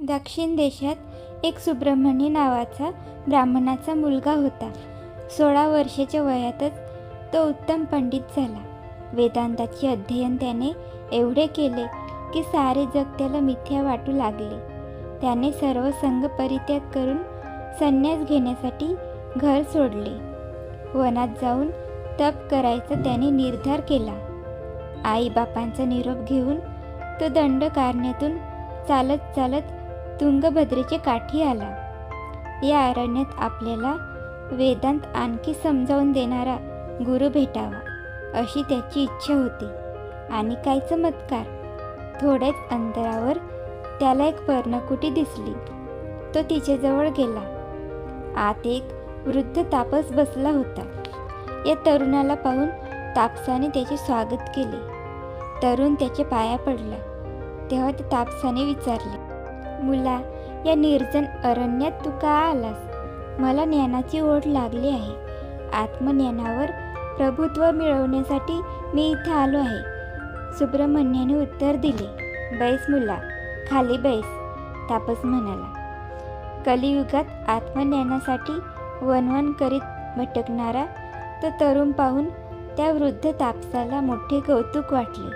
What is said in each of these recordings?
दक्षिण देशात एक सुब्रह्मण्य नावाचा ब्राह्मणाचा मुलगा होता. सोळा वर्षाच्या वयातच तो उत्तम पंडित झाला. वेदांताचे अध्ययन त्याने एवढे केले की सारे जग त्याला मिथ्या वाटू लागले. त्याने सर्व संघ परित्याग करून संन्यास घेण्यासाठी घर सोडले. वनात जाऊन तप करायचा त्याने निर्धार केला. आईबापांचा निरोप घेऊन तो दंडकारण्यातून चालत चालत तुंगभद्रेच्या काठी आला. या अरण्यात आपल्याला वेदांत आणखी समजावून देणारा गुरु भेटावा अशी त्याची इच्छा होती. आणि काय चमत्कार! थोड्याच अंतरावर त्याला एक पर्णकुटी दिसली. तो तिच्याजवळ गेला. आत एक वृद्ध तापस बसला होता. या तरुणाला पाहून तापसाने त्याचे स्वागत केले. तरुण त्याच्या पाया पडला. तेव्हा त्या तापसाने विचारले मुला या निर्जन अरण्यात तू का आलास? मला ज्ञानाची ओढ लागली आहे. आत्मज्ञानावर प्रभुत्व मिळवण्यासाठी मी इथे आलो आहे. सुब्रमण्याने उत्तर दिले बैस मुला खाली बैस तापस म्हणाला. कलियुगात आत्मज्ञानासाठी वनवन करीत भटकणारा तो तरुण पाहून त्या वृद्ध तापसाला मोठे कौतुक वाटले.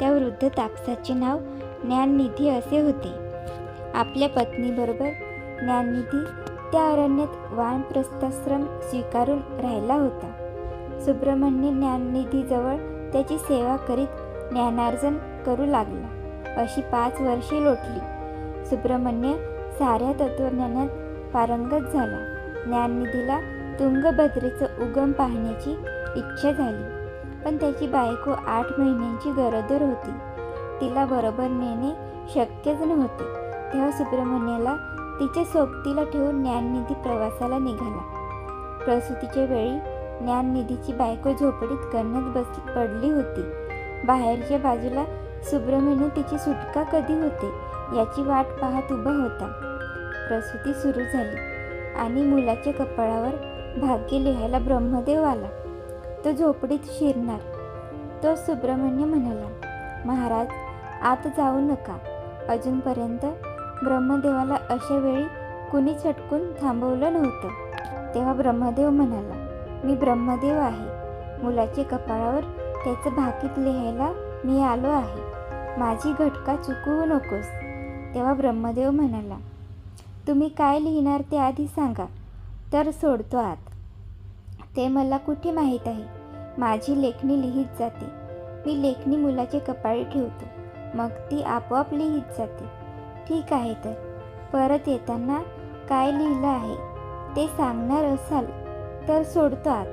त्या वृद्ध तापसाचे नाव ज्ञाननिधी असे होते. आपल्या पत्नीबरोबर ज्ञाननिधी त्या अरण्यात वानप्रस्थाश्रम स्वीकारून राहिला होता. सुब्रह्मण्य ज्ञाननिधीजवळ त्याची सेवा करीत ज्ञानार्जन करू लागला. अशी पाच वर्षे लोटली. सुब्रह्मण्य साऱ्या तत्वज्ञानात पारंगत झाला. ज्ञाननिधीला तुंगभद्रेचं उगम पाहण्याची इच्छा झाली. पण त्याची बायको आठ महिन्यांची गरोदर होती. तिला बरोबर नेणे शक्यच नव्हते. तेव्हा सुब्रह्मण्याला तिच्या सोबतीला ठेवून ज्ञाननिधी प्रवासाला निघाला. प्रसूतीच्या वेळी ज्ञाननिधीची बायको झोपडीत करण्यात बस पडली होती. बाहेरच्या बाजूला सुब्रमण्य तिची सुटका कधी होते याची वाट पाहत उभा होता. प्रसूती सुरू झाली आणि मुलाच्या कपाळावर भाग्य लिहायला ब्रह्मदेव आला. तो झोपडीत शिरणार. तो सुब्रह्मण्य म्हणाला महाराज आत जाऊ नका. अजूनपर्यंत ब्रह्मदेवाला अशा वेळी कुणी चटकून थांबवलं नव्हतं. तेव्हा ब्रह्मदेव म्हणाला मी ब्रह्मदेव आहे. मुलाच्या कपाळावर त्याचं भाकीत लिहायला मी आलो आहे. माझी घटका चुकवू नकोस. तेव्हा ब्रह्मदेव म्हणाला तुम्ही काय लिहिणार ते आधी सांगा. तर सोडतो आत. ते मला कुठे माहीत आहे? माझी लेखणी लिहित जाते. मी लेखणी मुलाचे कपाळी ठेवतो. मग ती आपोआप लिहित जाते. ठीक आहे तर. परत येताना काय लिहिलं आहे ते सांगणार असाल तर सोडतो आत.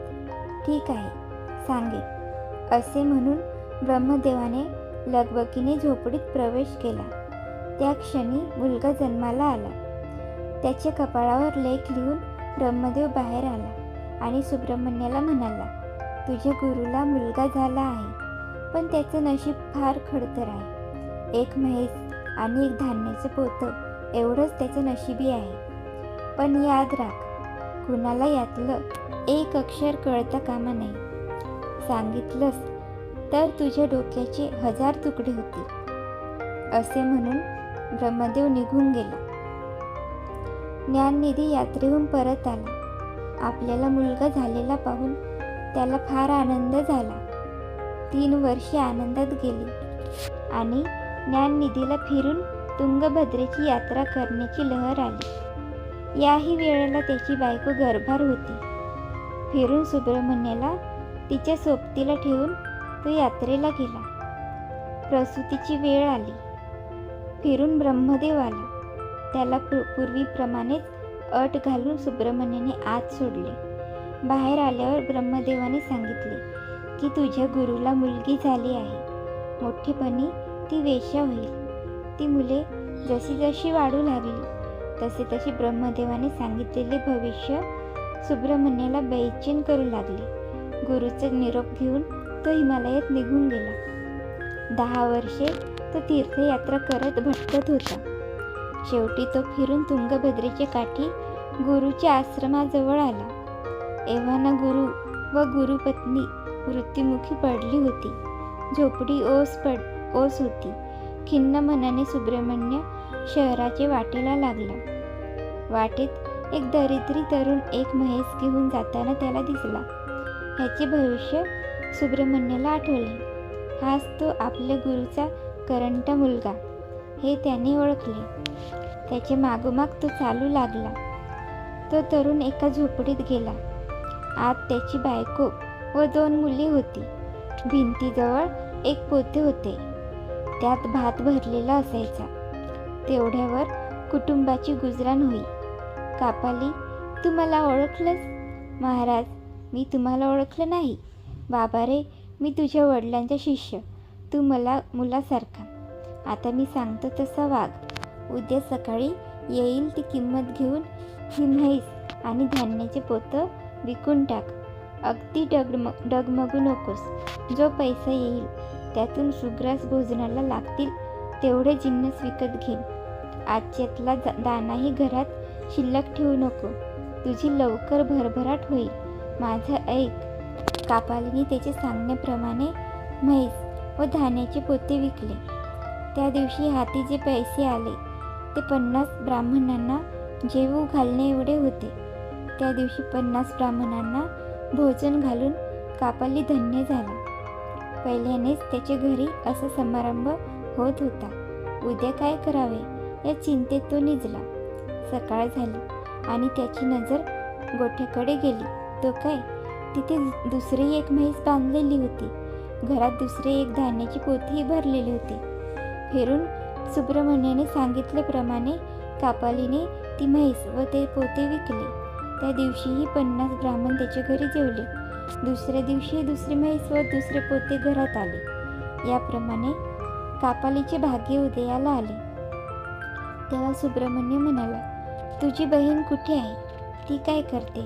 ठीक आहे सांगे असे म्हणून ब्रह्मदेवाने लगबकीने झोपडीत प्रवेश केला. त्या क्षणी मुलगा जन्माला आला. त्याच्या कपाळावर लेख लिहून ब्रह्मदेव बाहेर आला आणि सुब्रह्मण्याला म्हणाला तुझ्या गुरुला मुलगा झाला आहे पण त्याचं नशीब फार खडतर आहे. एक महेश आणि एक धान्याचं पोतं. एवढंच त्याचं नशिबी आहे. पण याद राख कुणाला यातलं एक अक्षर कळता कामा नाही सांगितलंस तर तुझ्या डोक्याचे हजार तुकडे होतील. असे म्हणून ब्रह्मदेव निघून गेला. ज्ञाननिधी यात्रेहून परत आला. आपल्याला मुलगा झालेला पाहून त्याला फार आनंद झाला. तीन वर्षे आनंदात गेली आणि ज्ञाननिधीला फिरून तुंगभद्रेची यात्रा करण्याची लहर आली. याही वेळेला त्याची बायको गर्भार होती. फिरून सुब्रह्मण्याला तिच्या सोबतीला ठेवून तो यात्रेला गेला. प्रसूतीची वेळ आली. फिरून ब्रह्मदेव आला. त्याला पूर्वीप्रमाणेच अट घालून सुब्रमण्याने आत सोडले. बाहेर आल्यावर ब्रह्मदेवाने सांगितले की तुझ्या गुरुला मुलगी झाली आहे. मोठेपणी ती वेश्या होईल. ती मुले जशी जशी वाढू लागली तसे तसे ब्रह्मदेवाने सांगितलेले भविष्य सुब्रमण्यला बैचेन करू लागले. गुरुचा निरोप घेऊन तो हिमालयात निघून गेला. दहा वर्षे तो तीर्थयात्रा करत भटकत होता. शेवटी तो फिरून तुंगभद्रेचे काठी गुरुच्या आश्रमाजवळ आला. एव्हाना गुरु व गुरुपत्नी मृत्युमुखी पडली होती. झोपडी ओस पड ओस होती. खिन्न मनाने सुब्रह्मण्य शहराचे वाटेला लागला. वाटेत एक दरिद्री तरुण एक म्हैस घेऊन जाताना त्याला दिसला. ह्याचे भविष्य सुब्रमण्यला आठवले. हाच तो आपल्या गुरुचा करंटा मुलगा. हे त्याने ओळखले. त्याचे मागोमाग तो चालू लागला. तो तरुण एका झोपडीत गेला. आत त्याची बायको व दोन मुली होती. भिंतीजवळ एक पोते होते. त्यात भात भरलेला असायचा. तेवढ्यावर कुटुंबाची गुजराण होई. कापाली तू मला ओळखलंस? महाराज मी तुम्हाला ओळखलं नाही. बाबा रे मी तुझ्या वडिलांचा शिष्य. तू मला मुलासारखा. आता मी सांगतो तसा वाघ उद्या सकाळी येईल ती किंमत घेऊन. ही म्हैस आणि धान्याचे पोतं विकून टाक. अगदी डगम डगमगू नकोस. जो पैसा येईल त्यातून सुग्रास भोजनाला लागतील तेवढे जिन्नस विकत घेईन. आजच्यातला दानाही घरात शिल्लक ठेवू नको. तुझी लवकर भरभराट होईल. माझं ऐक. कापालीने त्याचे सांगण्याप्रमाणे म्हैस व धान्याचे पोते विकले. त्या दिवशी हाती जे पैसे आले ते पन्नास ब्राह्मणांना जेवू घालणे एवढे होते. त्या दिवशी पन्नास ब्राह्मणांना भोजन घालून कापाली धन्य झाला. पहिल्यानेच त्याच्या घरी असा समारंभ होत होता. उद्या काय करावे? या चिंतेत तो निजला. सकाळ झाली आणि त्याची नजर गोठ्याकडे गेली. तो काय? तिथे दुसरी एक म्हैस बांधलेली होती. घरात दुसरे एक धान्याची पोथीही भरलेली होती. फिरून सुब्रह्मण्याने सांगितल्याप्रमाणे कापालीने ती म्हैस व ते पोते विकले. त्या दिवशीही पन्नास ब्राह्मण त्याच्या घरी जेवले. दुसऱ्या दिवशी दुसरी म्हैस व दुसरे पोते घरात आले. याप्रमाणे कापालीचे भाग्य उदयाला आले. तेव्हा सुब्रह्मण्य म्हणाला तुझी बहीण कुठे आहे? ती काय करते?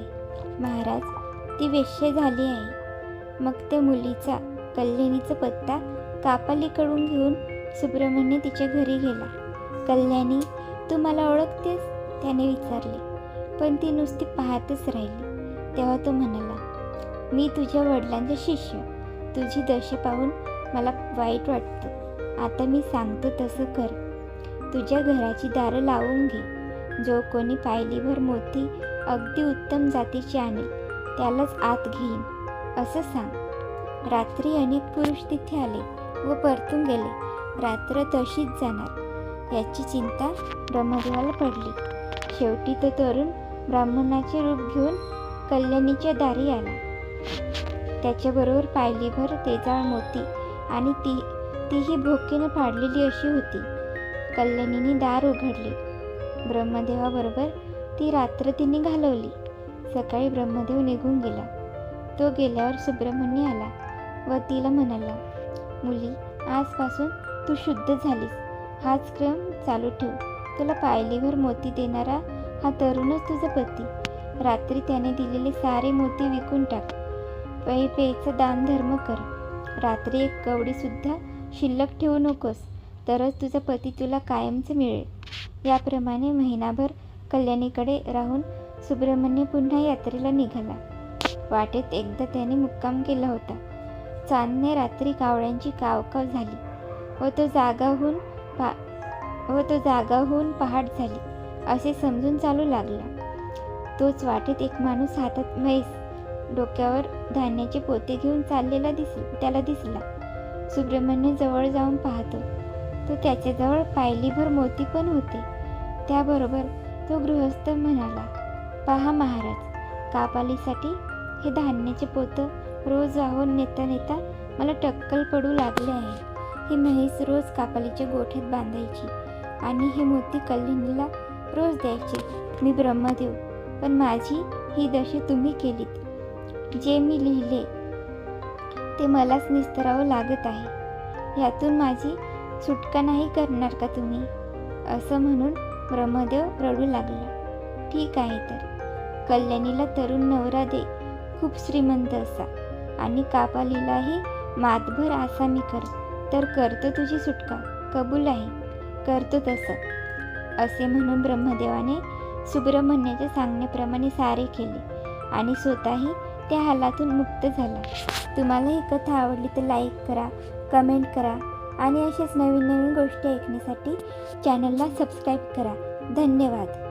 महाराज ती वेश्य झाली आहे. मग त्या मुलीचा कल्याणीचा पत्ता कापालीकडून घेऊन सुब्रमण्य तिच्या घरी गेला. कल्याणी तू मला ओळखतेस? त्याने विचारले. पण ती नुसती पाहतच राहिली. तेव्हा तो म्हणाला मी तुझ्या वडिलांचा शिष्य. तुझी दशा पाहून मला वाईट वाटतं. आता मी सांगतो तसं कर. तुझ्या घराची दारं लावून घे. जो कोणी पायलीभर मोती अगदी उत्तम जातीची आणेल त्यालाच आत घेईन. असं सांग. रात्री अनेक पुरुष तिथे आले व परतून गेले. रात्र तशीच जाणार. याची चिंता ब्रह्मदेवाला पडली. शेवटी तो तरुण ब्राह्मणाचे रूप घेऊन कल्याणीच्या दारी आला. त्याच्याबरोबर पायलीभर तेजाळ मोती आणि ती तीही भोकेनं फाडलेली अशी होती. कल्याणीने दार उघडले. ब्रह्मदेवाबरोबर ती रात्र तिने घालवली. सकाळी ब्रह्मदेव निघून गेला. तो गेल्यावर सुब्रह्मण्य आला व तिला म्हणाला मुली आजपासून तू शुद्ध झालीस. हाच क्रम चालू ठेव. तुला पायलीभर मोती देणारा हा तरुणच तुझा पती. रात्री त्याने दिलेले सारे मोती विकून टाक. पै पेचं दान धर्म कर. रात्री एक कवडीसुद्धा शिल्लक ठेवू नकोस तरच तुझा पती तुला कायमचं मिळेल. याप्रमाणे महिनाभर कल्याणीकडे राहून सुब्रमण्य पुन्हा यात्रेला निघाला. वाटेत एकदा त्याने मुक्काम केला होता. चांदने रात्री कावळ्यांची कावकाव झाली व तो जागा होऊन पा व तो जागा होऊन पहाट झाली असे समजून चालू लागला. तोच वाटेत एक माणूस हातात म्हैस डोक्यावर धान्याचे पोते घेऊन चाललेला दिस त्याला दिसला. सुब्रमण्य जवळ जाऊन पाहतो. तो त्याच्याजवळ पायलीभर मोती पण होते. त्याबरोबर तो गृहस्थ म्हणाला पहा महाराज कापालीसाठी हे धान्याचे पोतं रोज वाहून नेता नेता मला टक्कल पडू लागले आहे. ही म्हैस रोज कापालीच्या गोठ्यात बांधायची आणि हे मोती कल्लिणीला रोज द्यायचे. मी ब्रह्मदेव पण माझी ही दशा तुम्ही केलीत. जे मी लिहिले ते मलाच निस्तरावं लागत आहे. ह्यातून माझी सुटका नाही करणार का तुम्ही? असं म्हणून ब्रह्मदेव रडू लागला. ठीक आहे तर. कल्याणीला तरुण नवरा दे. खूप श्रीमंत असा. आणि कापालीलाही मातभर आसामी कर. तर करतो तुझी सुटका. कबूल आहे. करतो तसं. असे म्हणून ब्रह्मदेवाने सुब्रह्मण्याच्या सांगण्याप्रमाणे सारे केले. आणि स्वतःही त्या हालातून मुक्त झाला. तुम्हाला ही कथा आवडली तर लाईक करा कमेंट करा आणि अशाच नवीन नवीन गोष्टी ऐकण्यासाठी चॅनलला सबस्क्राईब करा. धन्यवाद.